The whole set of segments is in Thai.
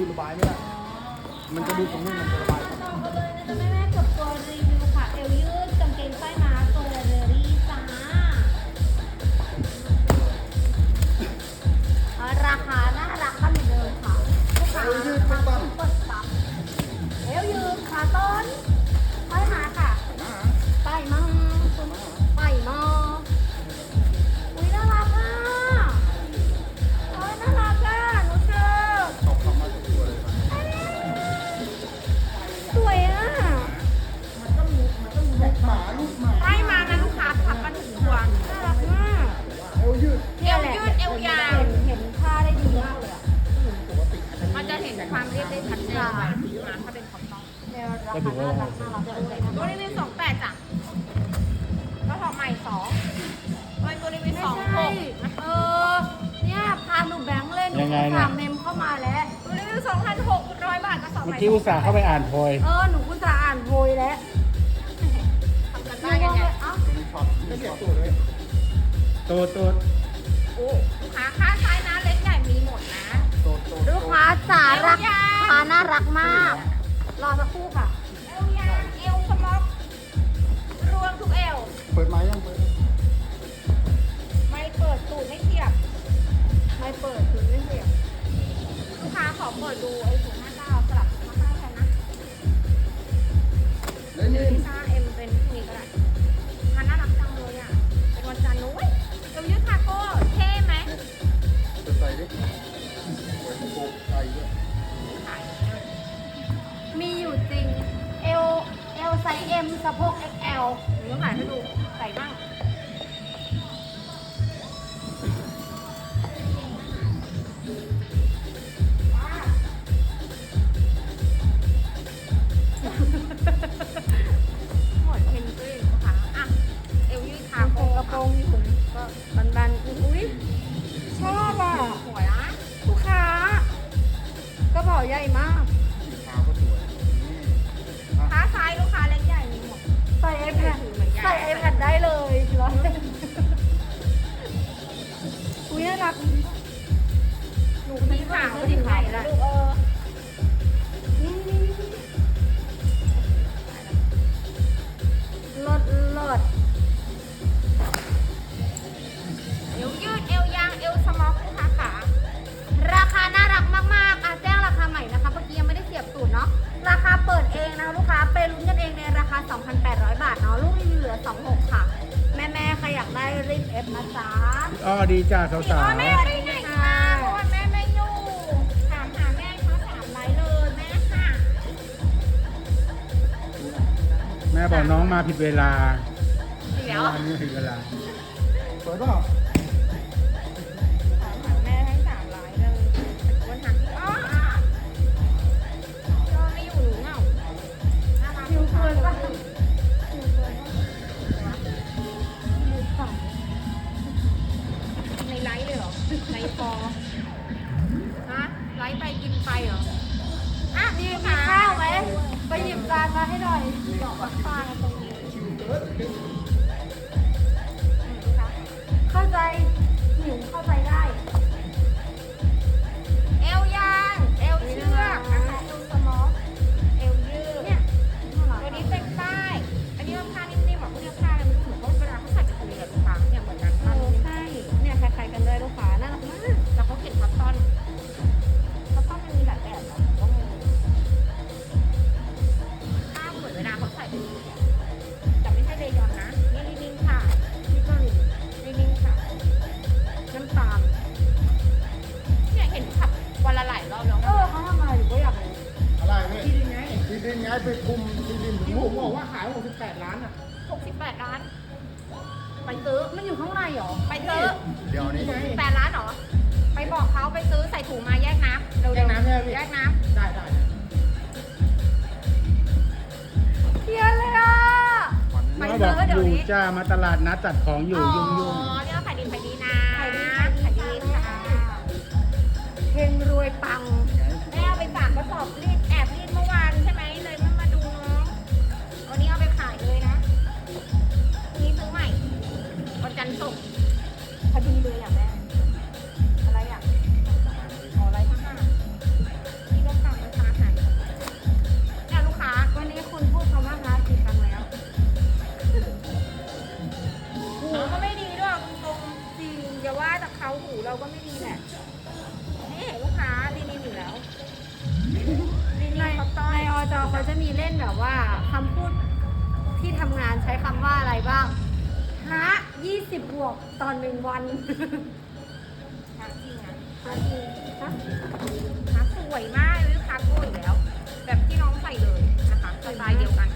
มาแล้วมันดูระบายไม่ได้ มันจะดูตรงนี้มัน ได้ชัดเจนกว่าสีมาถ้าเป็นคอมตองแนวราคาน่ารักน่ารักด้วยนะตัวรีวิวสองแปดจ้ะก็ถอดใหม่สองเป็นตัวรีวิวไม่สองหใช่กเออ เนี่ยพาหนูแบงค์เล่นหนูยังไงอุตนะสามเมมเข้ามาแล้ว ตัวรีวิวสองพันหกร้อยบาทก็สองใหเมื่อม่กี้อุตส่าห์เข้าไปอ่านโพยเออ หนูกุตส่าห์อ่านโพยแล้วทำกันหได้นูกันงงเนี่เลยยเอ้ามีช็อตไม่เสียตัวเลยตัวตัวโอ้ลูกค้าค่าไซส์นะเล็กใหญ่มีหมดนะโตโตลูกค้าจ๋ารักเอวยาวลูก ค้าน่ารักมาก รอสักครู่ค่ะ เอวยาวเอวสม็อกรวมทุกเอว เปิดไม้ยังเปิด ส์เอ็มสะโพก XL หนูขายให้ดู ใส่บ้างหมดเพนกวินค่ะอะ เอวยืดคาโก้กระโปรงอยู่ก็บันๆอุ้ยชอบอะ สวยนะลูกค้ากระเป๋าใหญ่มาก หนูสีขาวสีขาวแล้ว ดีจ้าสาวสีว่าแม่ไปไหนมาเพราะว่าแม่ไม่อยู่ถามหาแม่เขาสามไลน์เลยแม่ค่ะๆแม่บอกน้องมาผิดเวลาเดี๋ยววันนี้ผิดเวลาเปิดเปล่า อในฟอฮะไลฟ์ไปกินไปเหรอ อะมีมีมีค่ะข้าวไหมไปหยิบจานมาให้หน่อยดอกฟักฟางตรงนี้เข้าใจหิวเข้าใจได้ เอวยาง เอวเชือก ที่ดินถึงผมบอกว่าขาย 68 ล้านอะหกสิบแปดล้าน ไปซื้อ มันอยู่ข้างในเหรอ ไปซื้อเดี๋ยวนี้ไงแปดล้านเหรอ ไปบอกเขาไปซื้อใส่ถุงมาแยกน้ำเร็วๆแยกน้ำใช่ไหมพี่แยกน้ได้ได้เทียนเลยอะำไปเขาบซื้อกอเดี๋อยวยู่นี้ จ้ามาตลาดนัดจัดของอยู่ยุ่งยุ่งอ๋อเนี่ยขายดีขายดีนะขายดีขายขายดีดีค่ะเฮงรวยปังแม่เอาไปฝากกระสอบรีด คดีเลยอะแม่ อะไรอะอ๋อไรทั้งห้าที่ต้องการราคาหายเนี่ยลูกค้า วันนี้คุณพูดคำว่าร้านกี่ครั้งแล้วหูก็ไม่ดีด้วยคุณตรงจริงอย่าว่าแต่เขาหูเราก็ไม่ดีแหละ นี่ลูกค้าดีนินอยู่แล้วดีนินเตอยในอจอเขาจะมีเล่นแบบว่าคำพูดที่ทำงานใช้คำว่าอะไรบ้าง ฮะ 20 บวกตอนหนึ่งวันหาจริงนะทักจริงฮะหาสวยมากเลยคาโก้อยู่แล้ว แบบที่น้องใส่เลยนะคะสไตล์เดียวกัน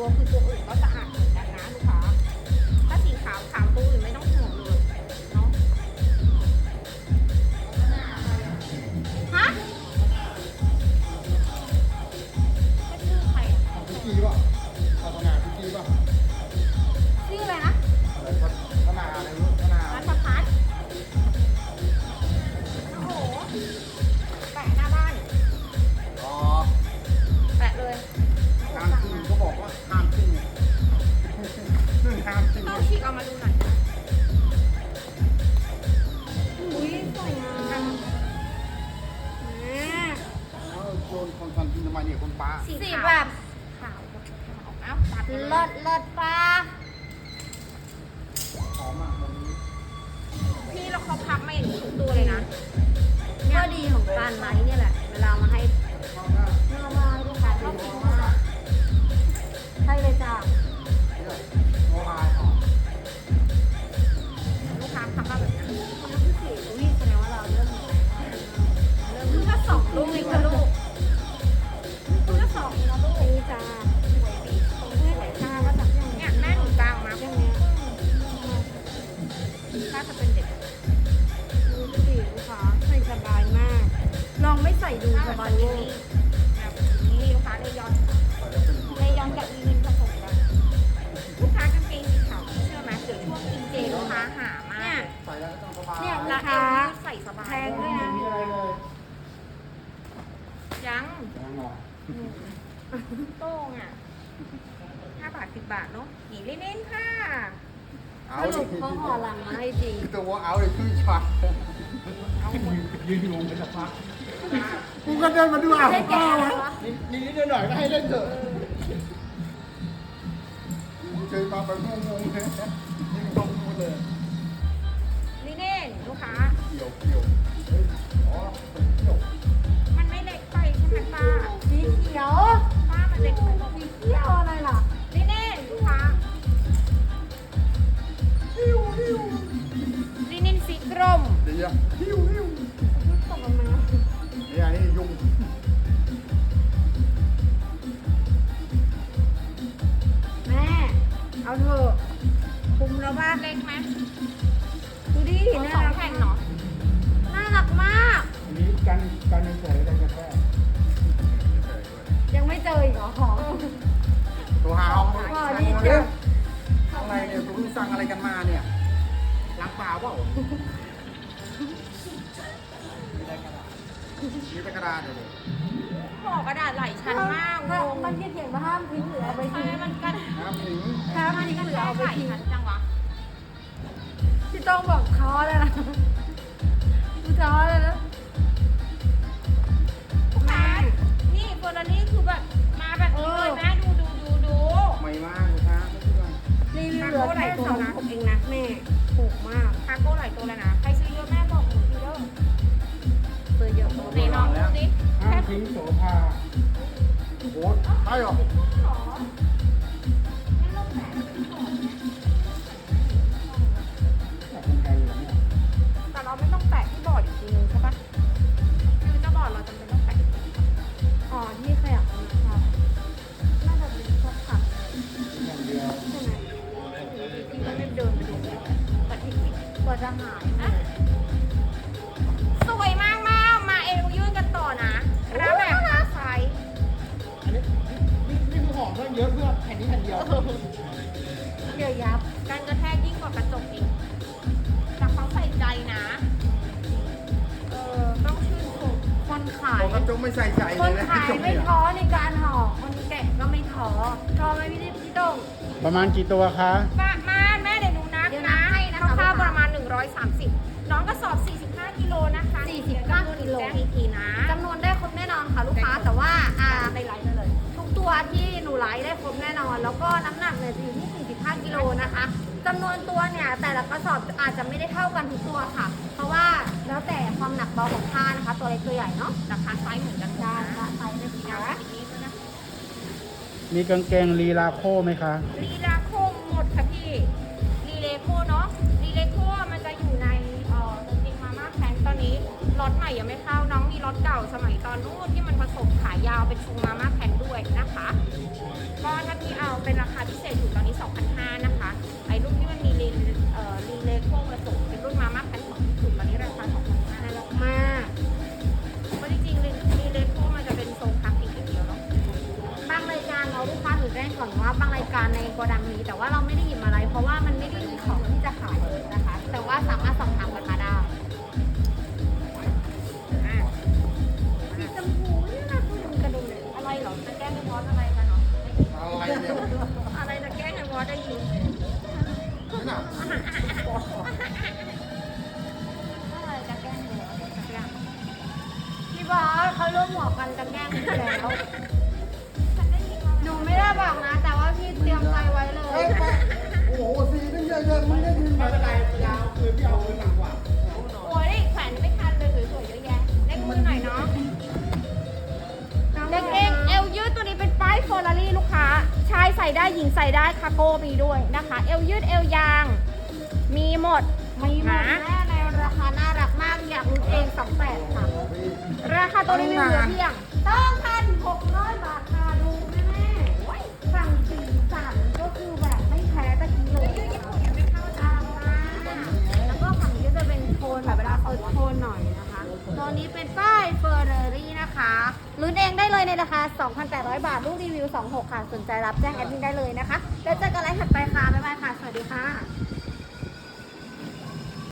ขาว เอ้าตัดไปเลยเลิศเลิศป้าหอมมากวันนี้พี่เราเขาพับมาอย่างนี้ทุกตัวเลยนะข้อดีของการไลฟ์เนี่ยแหละ เวลามาให้เข้าหน้าหน้าบ้านลูกค้าชอบกินมากใช่เลยจ้าเนี่ยโมอายออกลูกค้าพับมาแบบนี้อุ้ยแสดงว่าเราเริ่มเริ่มเพิ่งมาสองลูกเองค่ะลูก แพงด้วยนะไม่มีอะไรเลยยังยังเหรอโต้งอะห้าบาทสิบบาทเนาะหนีเล่นๆค่ะเอาสรุปเขาห่อหลังมาให้จริงตัวเอาเลยคือช็อตเอาหมดยืนงงไปสักพักกูก็เดินมาดูอะได้แก่แล้ววะนิดนิดหน่อยๆก็ให้เล่นเถอะเจอมาแบบงงๆเลยยิ่งงงหมดเลยลิเน่นลูกค้า เกี่ยวเกี่ยวเฮ้ยอ๋อเกี่ยวมันไม่เล็กไปใช่ไหมป้าสีเขียวป้ามันเล็กไปบอกสีเขียวอะไรล่ะลิเน่นลูกค้าลินินสีกรมเดี๋ยวหิวหิวตกลงมานี่อันนี้ยุงแม่เอาเถอะคุมแล้วป่ะเล็กไหมดูดิสน่าองรักแผ่นเนาะ มาก อันนี้กันกันเฉยๆกันกาแฟยังไม่เจออีกเหรอหอตัวหาเอาอ๋อสั่งดีมาจ้ะเนี่ยอะไรเนี่ยตัวเพิ่งสั่งอะไรกันมาเนี่ยล้างเปล่าเปล่ามีแต่กระดาษเดี๋ยวห่อกระดาษหลายชั้นมากงงมันเขียนว่าห้ามทิ้งหรือเอาไปใช่ทิ้งมันกันน้ำถึงห้ามมันทิ้งกันหรือแค่เอาไปหลายทิ้งชั้นจังวะพี่ต้องบอกท้อแล้วนะ กูท้อแล้วนะลูกค้านี่เฟอร์รารี่คือแบบมาแบบนี้เลยแม่ดูดูดูดูไม่มากเลยครับไม่เป็นไรรีวิวเหลือแค่สองหกเองนะแม่ถูกมากคาโก้หลายตัวแล้วนะใครซื้อเยอะแม่บอกหนูทีเด้อซื้อเยอะในน้องดูสิห้ามทิ้งโสภาโอ้โหใช่หรอ จกไม่ใส่ใจคเลนยนะขายไม่ท้อในการห่อคนแกะก็ไม่ท้อท้อไหมพี่ดิพี่โต้งประมาณกี่ตัวคะ ประมาณแม่เดี๋ยวหนูนับเดี๋ยวนันะบให้นะคะ คร่าวๆประมาณ 130 น้องกระสอบ 45 กิโลนะคะ45กิโลแจ้งอีกทีนะจำนวนได้ครบแน่นอนค่ะลูกค้าแต่ว่าอ่าในไลน์ได้เลยทุก ตัวที่หนูไลฟ์ได้ครบแน่นอน แล้วก็น้ำหนักเนี่ยจะอยู่ที่ 45 กิโลนะคะจำนวนตัวเนี่ยแต่ละกระสอบอาจจะไม่ได้เท่ากันทุกตัวค่ะ เพราะว่าแล้วแต่ความหนักเบาของผ้านะคะ ตัวเล็กตัวใหญ่เนาะราคาไซส์เหมือนกันได้นะค่ะไปเลยมีค่ะน้ำอีกนิดนะมีกางเกงลีลาโคไหมคะ ลีลาโคหมดค่ะพี่ลีเลโคเนาะลีเลโคมันจะอยู่ในเอ่อกางเกงมาม่าแพนตอนนี้ล็อตใหม่ยังไม่เข้าน้องมีล็อตเก่าสมัยตอนนู้นที่มันผสมขายาวเป็นทรงมาม่าแพนด้วยนะคะก็ถ้าพี่เอาเป็นราคาพิเศษอยู่ตอนนี้ 2,500นะคะไอ้รุ่นที่มันมีลีเอ่อลีเลโคผสมเป็นรุ่นมาม่าแพนของญี่ปุ่นตอนนี้ราคา2,500น่ารักมากเพราะจริงๆลีลีเลโคมันจะเป็นทรงคลาสสิกอย่างเดียวเนาะบางรายการเราลูกค้าหรือแจ้งก่อนว่าบางรายการในโกดังมีแต่ว่าเราไม่ได้หยิบมาอะไร เพราะว่ามันไม่ได้ ญิงใส่ได้คาโก้มีด้วยนะคะ เอวยืดเอวยาง มีหมดมีหมดแน่ในราคาน่ารักมากอยากรู้เองสองแปดค่ะ ราคาตัวรีวิวเหลือเพียงต้องพันหกร้อยบาทค่ะดูแม่แม่ฝั่งสีสันก็คือแบบไม่แพ้ตะกี้เลยอ่าแล้วก็ฝั่งนี้ก็จะเป็นโทนแบบเวลาเปิดโทนหน่อยนะคะ ตัวนี้เป็นป้ายเฟอร์รารี่นะคะ ลุ้นเองได้เลยในราคา 2,800 บาท ลูกรีวิว 26 ค่ะ สนใจรับแจ้งแอดมินได้เลยนะคะ แล้วเจอกันไลฟ์ถัดไปค่ะ บ๊ายบายค่ะ สวัสดีค่ะ